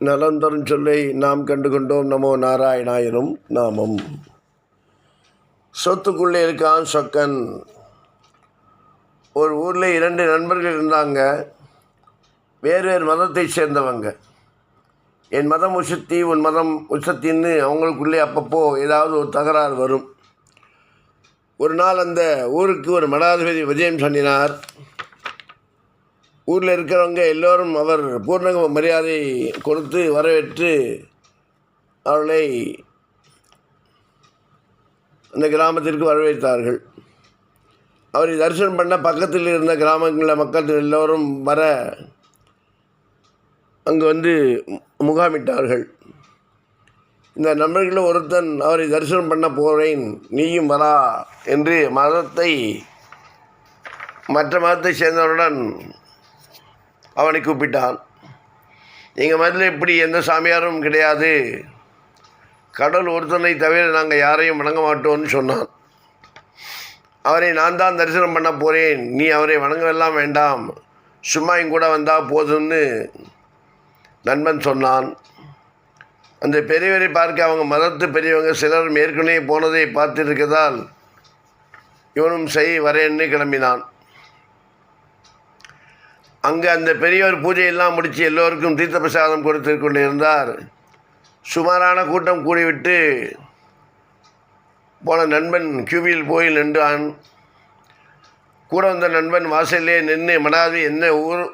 நலந்தரும் சொல்லை நாம் கண்டுகொண்டோம். நமோ நாராயணாயனும் நாமம். சொத்துக்குள்ளே இருக்கான் சொக்கன். ஒரு ஊரில் இரண்டு நண்பர்கள் இருந்தாங்க. வேறு வேறு மதத்தை சேர்ந்தவங்க. என் மதம் உசத்தி உன் மதம் உசத்தின்னு அவங்களுக்குள்ளே அப்பப்போ ஏதாவது ஒரு தகராறு வரும். ஒரு நாள் அந்த ஊருக்கு ஒரு மடாதிபதி விஜயம் சொன்னினார். ஊரில் இருக்கிறவங்க எல்லோரும் அவர் பூர்ண மரியாதை கொடுத்து வரவேற்று அவர்களை அந்த கிராமத்திற்கு வரவேற்றார்கள். அவரை தரிசனம் பண்ண பக்கத்தில் இருந்த கிராமங்களில் மக்கள் எல்லோரும் வர அங்கு வந்து மு- முகாமிட்டார்கள். இந்த நண்பர்களில் ஒருத்தன் அவரை தரிசனம் பண்ண போகிறேன் நீயும் வரா என்று மதத்தை மற்ற மதத்தை சேர்ந்தவருடன் அவனை கூப்பிட்டான். எங்கள் மதத்தில் இப்படி எந்த சாமியாரும் கிடையாது. கடவுள் ஒருத்தனை தவிர நாங்கள் யாரையும் வணங்க மாட்டோம்னு சொன்னான். அவரை நான் தான் தரிசனம் பண்ண போகிறேன் நீ அவரை வணங்கவெல்லாம் வேண்டாம். சும்மா கூட வந்தால் போதும்னு நண்பன் சொன்னான். அந்த பெரியவரை பார்க்க அவங்க மதத்து பெரியவங்க சிலர் ஏற்கனவே போனதை பார்த்துருக்கதால் இவனும் செய் வரேன்னு கிளம்பினான். அங்கே அந்த பெரியவர் பூஜையெல்லாம் முடித்து எல்லோருக்கும் தீர்த்த பிரசாதம் கொடுத்து கொண்டிருந்தார் சுமாரான கூட்டம் கூடிவிட்டு போன நண்பன் கியூவியில் போய் நின்றான். கூட வந்த நண்பன் வாசல்லே நின்று மனாதி என்ன ஊர்?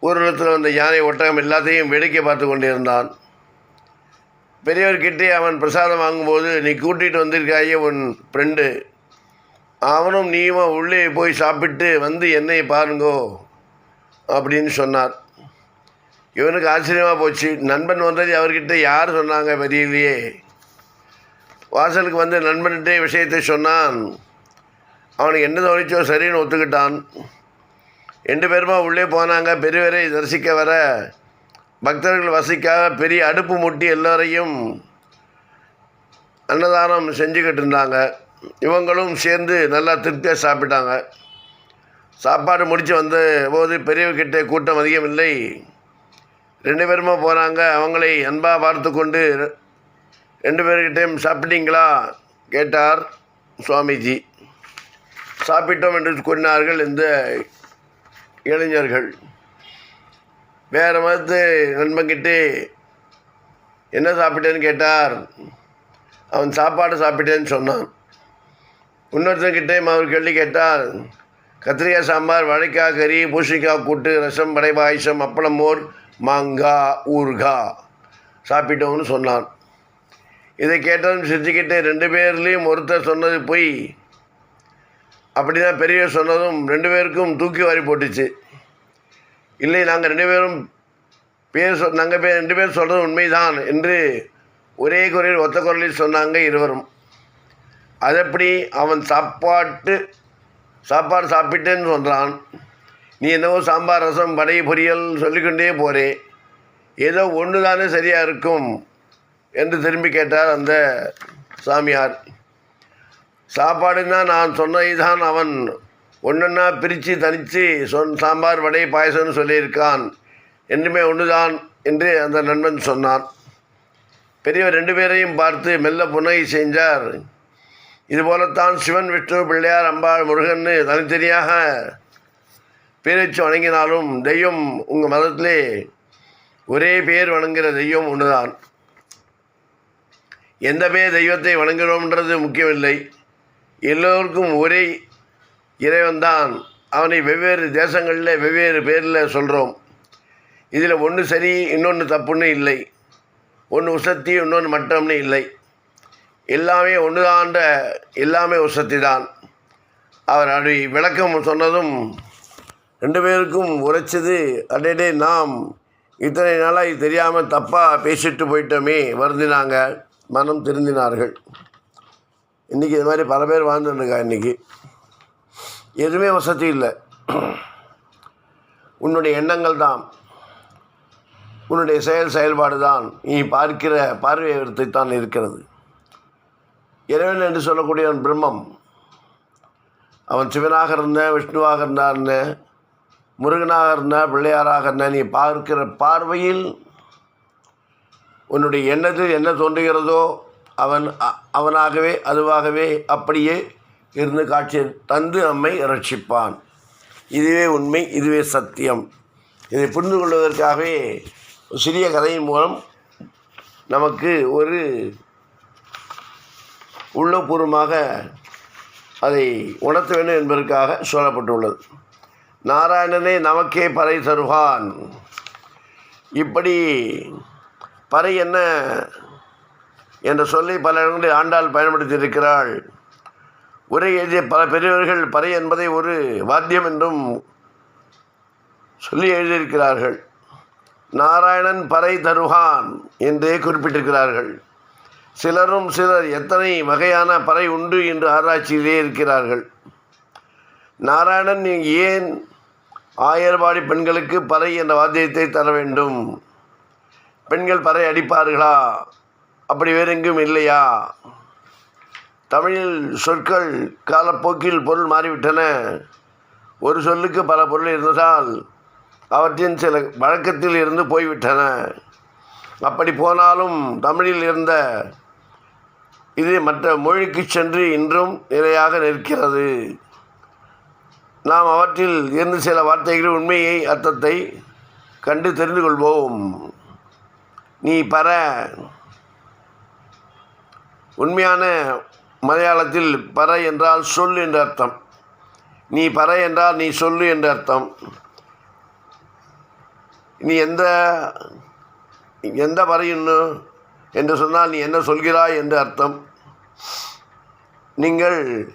ஊரிடத்தில் வந்த யானை ஒட்டகம் எல்லாத்தையும் வேடிக்கை பார்த்து கொண்டிருந்தான். பெரியவர்கிட்டே அவன் பிரசாதம் வாங்கும்போது நீ கூட்டிகிட்டு வந்திருக்காயே உன் ஃப்ரெண்டு அவனும் நீயுமா உள்ளே போய் சாப்பிட்டு வந்து என்னை பாருங்கோ அப்படின்னு சொன்னார். இவனுக்கு ஆச்சரியமாக போச்சு. நண்பன் வந்தது அவர்கிட்ட யார் சொன்னாங்க பெரியலையே வாசலுக்கு வந்து நண்பன்கிட்டே விஷயத்தை சொன்னான். அவனுக்கு என்ன தோணிச்சோ சரின்னு ஒத்துக்கிட்டான். ரெண்டு பேருமா உள்ளே போனாங்க. பெரியவரை தரிசிக்க வர பக்தர்கள் வசிக்காக பெரிய அடுப்பு முட்டி எல்லோரையும் அன்னதானம் செஞ்சுக்கிட்டு இருந்தாங்க. இவங்களும் சேர்ந்து நல்லா திருப்தியாக சாப்பிட்டாங்க. சாப்பாடு முடித்து வந்த போது பெரியவர்கிட்ட கூட்டம் அதிகம் இல்லை ரெண்டு பேருமா போனாங்க அவங்களை அன்பாக பார்த்து கொண்டு ரெண்டு பேர்கிட்டையும் சாப்பிட்டீங்களா? கேட்டார் சுவாமிஜி. சாப்பிட்டோம் என்று கூறினார்கள் இந்த இளைஞர்கள். வேறு மதத்து நண்பன்கிட்டே என்ன சாப்பிட்டேன்னு? கேட்டார். அவன் சாப்பாடு சாப்பிட்டேன்னு சொன்னான். இன்னொருத்தன்கிட்டையும் அவர் கேள்வி கேட்டால் கத்திரிக்காய் சாம்பார் வாழைக்காய் கறி பூசணிக்காய் கூட்டு ரசம் படை பாயசம் அப்பளம் மோர் மாங்காய் ஊறுகாய் சாப்பிட்டோம்னு சொன்னான். இதை கேட்டதும் சிரிச்சுக்கிட்டு ரெண்டு பேர்லேயும் ஒருத்தர் சொன்னது போய். அப்படி தான் பெரியவர் சொன்னதும் ரெண்டு பேருக்கும் தூக்கி வாரி போட்டுச்சு. இல்லை நாங்கள் ரெண்டு பேரும் பேர் சொ நாங்கள் பேர் ரெண்டு பேரும் சொல்கிறது உண்மைதான் என்று ஒரே குரலில் ஒத்த குரலில் சொன்னாங்க இருவரும். அது எப்படி அவன் சாப்பாட்டு சாப்பாடு சாப்பிட்டேன்னு சொல்கிறான் நீ என்னவோ சாம்பார் ரசம் வடை பொரியல் சொல்லிக்கொண்டே போகிறே ஏதோ ஒன்று தானே சரியாக இருக்கும் என்று திரும்பி கேட்டார் அந்த சாமியார். சாப்பாடுன்னா நான் சொன்னதை தான் அவன். ஒன்றொன்னா பிரித்து தனித்து சொன் சாம்பார் வடை பாயசம்னு சொல்லியிருக்கான். என்றுமே ஒன்றுதான் என்று அந்த நண்பன் சொன்னான் பெரியவர் ரெண்டு பேரையும் பார்த்து மெல்ல புன்னகை செஞ்சார். இதுபோலத்தான் சிவன் விஷ்ணு பிள்ளையார் அம்பாள் முருகன்னு தனித்தனியாக பேரச்சு வணங்கினாலும் தெய்வம் உங்கள் மதத்திலே ஒரே பேர் வணங்குகிற தெய்வம் ஒன்றுதான். எந்த பேர் தெய்வத்தை வணங்குகிறோம்ன்றது முக்கியமில்லை. எல்லோருக்கும் ஒரே இறைவன்தான். அவனை வெவ்வேறு தேசங்களில் வெவ்வேறு பேரில் சொல்கிறோம் இதில் ஒன்று சரி இன்னொன்று தப்புன்னு இல்லை. ஒன்று உசத்தி இன்னொன்று மட்டம்னு இல்லை. எல்லாமே ஒன்றுதான்ற எல்லாமே உசத்தி தான் அவர் அப்படி விளக்கம் சொன்னதும் ரெண்டு பேருக்கும் உரைச்சது அடேடே நாம் இத்தனை நாளாக இது தெரியாமல் தப்பாக பேசிட்டு போயிட்டோமே வருந்தினாங்க மனம் திருந்தினார்கள். இன்றைக்கி இது மாதிரி பல பேர் வாழ்ந்துருக்கா இன்றைக்கி எதுவுமே வசதி இல்லை. உன்னுடைய எண்ணங்கள் தான். உன்னுடைய செயல் செயல்பாடு தான் நீ பார்க்கிற பார்வையை தான் இருக்கிறது. இறைவன் என்று சொல்லக்கூடியவன் பிரம்மம். அவன் சிவனாக இருந்த விஷ்ணுவாக இருந்தான்னு முருகனாக இருந்தால் பிள்ளையாராக இருந்தால் நீ பார்க்கிற பார்வையில் உன்னுடைய எண்ணத்தில் என்ன தோன்றுகிறதோ அவன் அ- அவனாகவே அதுவாகவே அப்படியே இருந்து காட்சி தந்து நம்மை ரட்சிப்பான் இதுவே உண்மை இதுவே சத்தியம். இதை புரிந்து கொள்வதற்காகவே சிறிய கதையின் மூலம் நமக்கு ஒரு உள்ளபூர்வமாக அதை உணர்த்த வேண்டும் என்பதற்காக சொல்லப்பட்டுள்ளது. நாராயணனே நமக்கே பறை தருவான். இப்படி பறை என்ன என்ற சொல்லை பல இடங்களில் ஆண்டாள் பயன்படுத்தியிருக்கிறாள். உரை எழுதிய பல பெரியவர்கள் பறை என்பதை ஒரு வாத்தியம் என்றும் சொல்லி எழுதியிருக்கிறார்கள். நாராயணன் பறை தருவான் என்றே குறிப்பிட்டிருக்கிறார்கள். சிலரும் சிலர் எத்தனை வகையான பறை உண்டு என்று ஆராய்ச்சியிலே இருக்கிறார்கள். நாராயணன் ஏன் ஆயர்பாடி பெண்களுக்கு பறை என்ற வாத்தியத்தை தர வேண்டும்? பெண்கள் பறை அடிப்பார்களா? அப்படி வேறு எங்கும் இல்லையா? தமிழில் சொற்கள் காலப்போக்கில் பொருள் மாறிவிட்டன. ஒரு சொல்லுக்கு பல பொருள் இருந்ததால் அவற்றின் சில வழக்கத்தில் இருந்து போய்விட்டன. அப்படி போனாலும் தமிழில் இருந்த இது மற்ற மொழிக்கு சென்று இன்றும் நிலையாக நிற்கிறது. நாம் அவற்றில் இருந்து சில வார்த்தைகளின் உண்மையை அர்த்தத்தை கண்டு தெரிந்து கொள்வோம். நீ பர. உண்மையான மலையாளத்தில் பற என்றால் சொல் என்று அர்த்தம். நீ பற என்றால் நீ சொல்லு என்று அர்த்தம். நீ எந்த எந்த பறையுன்னு என்று சொன்னால் நீ என்ன சொல்கிறாய் என்று அர்த்தம். நீங்கள்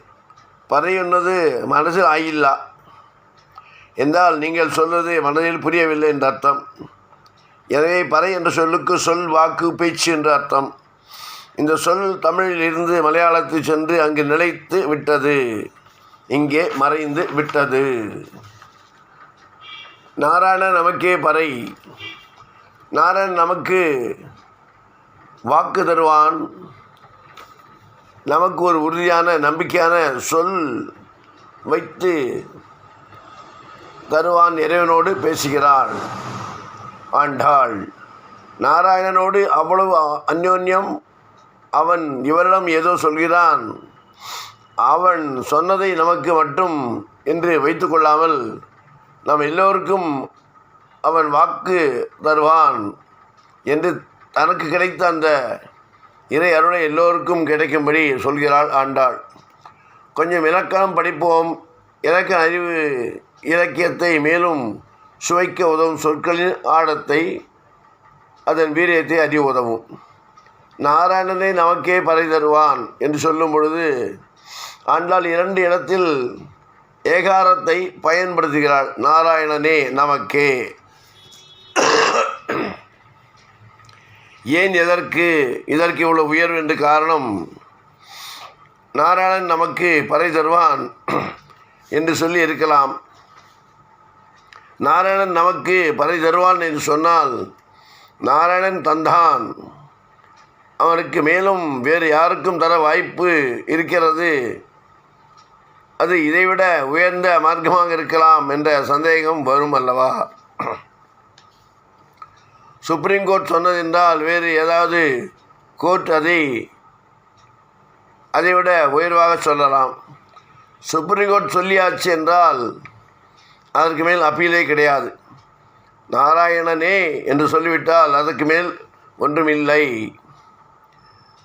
பறையுன்னது மனசில் ஆயில்லா. என்றால் நீங்கள் சொல்வது மனதில் புரியவில்லை என்று அர்த்தம். எனவே பறை என்ற சொல்லுக்கு சொல் வாக்கு பேச்சு என்று அர்த்தம். இந்த சொல் தமிழில் இருந்து மலையாளத்தில் சென்று அங்கு நிலைத்து விட்டது. இங்கே மறைந்து விட்டது. நாராயணன் நமக்கே பறை. நாராயண் நமக்கு வாக்கு தருவான். நமக்கு ஒரு உறுதியான நம்பிக்கையான சொல் வைத்து தருவான் இறைவனோடு பேசுகிறாள். ஆண்டாள். நாராயணனோடு அவ்வளவு அந்யோன்யம் அவன் இவரிடம் ஏதோ சொல்கிறான். அவன் சொன்னதை நமக்கு மட்டும் என்று வைத்துக்கொள்ளாமல் நம் எல்லோருக்கும் அவன் வாக்கு தருவான் என்று தனக்கு கிடைத்த அந்த இறை அருளை எல்லோருக்கும் கிடைக்கும்படி சொல்கிறாள் ஆண்டாள். கொஞ்சம் இலக்கணம் படிப்போம். இலக்கண அறிவு இலக்கியத்தை மேலும் சுவைக்க உதவும் சொற்களின் ஆழத்தை அதன் வீரியத்தை அறிய உதவும். நாராயணனை நமக்கே பறை தருவான் என்று சொல்லும் பொழுது ஆண்டாள் இரண்டு இடத்தில் ஏகாரத்தை பயன்படுத்துகிறாள். நாராயணனே நமக்கே. ஏன் எதற்கு இதற்கு இவ்வளோ உயர்வு என்று காரணம்? நாராயணன் நமக்கு பறை தருவான் என்று சொல்லி இருக்கலாம். நாராயணன் நமக்கு பறை தருவான் என்று சொன்னால் நாராயணன் தந்தான். அவனுக்கு மேலும் வேறு யாருக்கும் தர வாய்ப்பு இருக்கிறது. அது இதைவிட உயர்ந்த மார்க்கமாக இருக்கலாம் என்ற சந்தேகம் வரும் அல்லவா? சுப்ரீம் கோர்ட் சொன்னதென்றால் வேறு ஏதாவது கோர்ட் அதை அதைவிட உயர்வாக சொல்லலாம். சுப்ரீம் கோர்ட் சொல்லியாச்சு என்றால் அதற்கு மேல் அப்பீலே கிடையாது. நாராயணனே என்று சொல்லிவிட்டால் அதற்கு மேல் ஒன்றுமில்லை.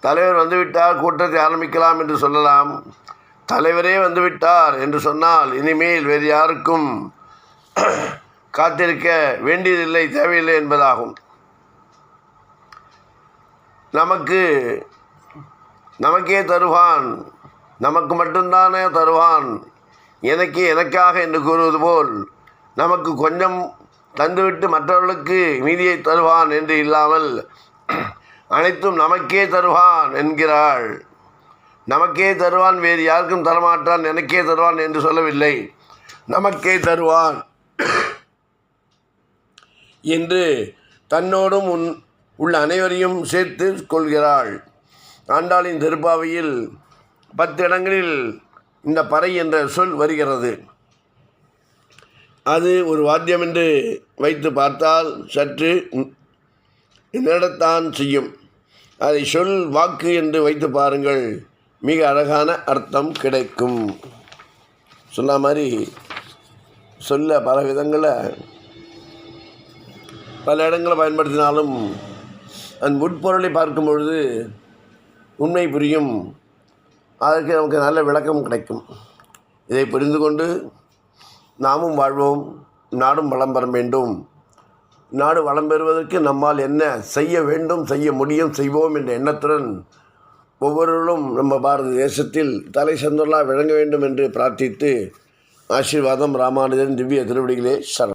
தலைவர் வந்துவிட்டால் கூட்டத்தை ஆரம்பிக்கலாம் என்று சொல்லலாம். தலைவரே வந்துவிட்டார் என்று சொன்னால் இனிமேல் வேறு யாருக்கும் காத்திருக்க வேண்டியதில்லை தேவையில்லை என்பதாகும். நமக்கு நமக்கே தருவான். நமக்கு மட்டும்தானே தருவான். எனக்கு எனக்காக என்று கூறுவது போல் நமக்கு கொஞ்சம் தந்துவிட்டு மற்றவர்களுக்கு மீதியை தருவான் என்று இல்லாமல் அனைத்தும் நமக்கே தருவான் என்கிறாள். நமக்கே தருவான் வேறு யாருக்கும் தரமாட்டான் எனக்கே தருவான் என்று சொல்லவில்லை. நமக்கே தருவான். என்று தன்னோடும் உன் உள்ள அனைவரையும் சேர்த்து கொள்கிறாள். ஆண்டாளின் திருப்பாவையில் பத்து இடங்களில் இந்த பறை என்ற சொல் வருகிறது. அது ஒரு வாத்தியம் என்று வைத்து பார்த்தால் சற்று நடத்தான் செய்யும். அதை சொல் வாக்கு என்று வைத்து பாருங்கள். மிக அழகான அர்த்தம் கிடைக்கும். சொன்ன மாதிரி சொல்ல பல விதங்களை பல இடங்களை பயன்படுத்தினாலும் அந்த உட்பொருளை பார்க்கும் பொழுது உண்மை புரியும். அதற்கு நமக்கு நல்ல விளக்கம் கிடைக்கும். இதை புரிந்து கொண்டு நாமும் வாழ்வோம். நாடும் வளம் பெற வேண்டும். நாடு வளம் பெறுவதற்கு நம்மால் என்ன செய்ய வேண்டும் செய்ய முடியும் செய்வோம் என்ற எண்ணத்துடன் ஒவ்வொருவரும் நம்ம பாரத தேசத்தில் தலை சந்தொல்லா விளங்க வேண்டும் என்று பிரார்த்தித்து ஆசீர்வாதம் ராமானுஜன் திவ்ய திருவடிகளே சரண்.